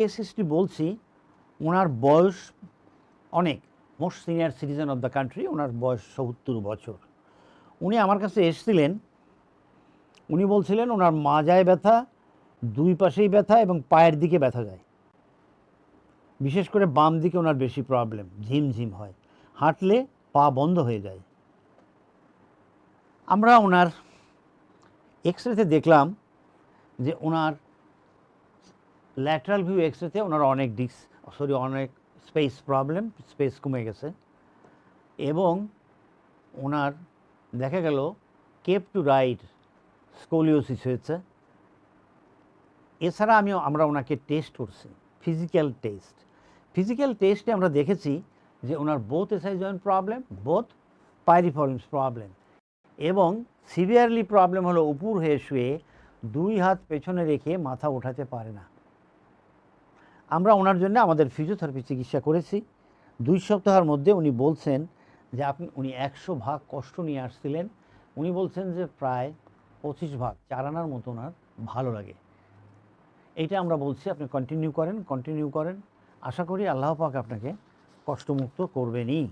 Case history বলছি, ওনার বয়স অনেক। Most senior citizen of the country ওনার বয়স সত্তর বছর। উনি আমার কাছে এসেছিলেন, উনি বলছিলেন ওনার মাজায় ব্যথা, দুই পাশেই ব্যথা এবং পায়ের দিকে ব্যথা যায়। বিশেষ করে বাম দিকে ওনার বেশি প্রবলেম ঝিমঝিম হয়। হাঁটলে পা বন্ধ হয়ে যায়। আমরা ওনার এক্স রেতে দেখলাম যে ওনার ল্যাটারাল ভিউ এক্স রেতে ওনার অনেক ডিস সরি অনেক স্পেস প্রবলেম স্পেস কমে গেছে। এবং ওনার, দেখা গেল, কেপ টু রাইট স্কোলিওসিস হয়েছে। এছাড়া আমি আমরা ওনাকে টেস্ট করছি ফিজিক্যাল টেস্ট ফিজিক্যাল টেস্টে আমরা দেখেছি যে ওনার both SI joint problem both piriformis problem এবং সিভিয়ারলি প্রবলেম হলো উপর হয়ে শুয়ে দুই হাত পেছনে রেখে মাথা ওঠাতে পারে না। আমরা ওনার জন্য আমাদের ফিজিওথেরাপি চিকিৎসা করেছি। দুই সপ্তাহের মধ্যে উনি বলছেন যে আপনি, উনি একশো ভাগ কষ্ট নিয়ে আসছিলেন। উনি বলছেন যে প্রায় পঁচিশ ভাগ, চার আনার মতো ওনার ভালো লাগে। এইটা আমরা বলছি, আপনি কন্টিনিউ করেন কন্টিনিউ করেন। আশা করি আল্লাহ পাক আপনাকে কষ্টমুক্ত করবেনই।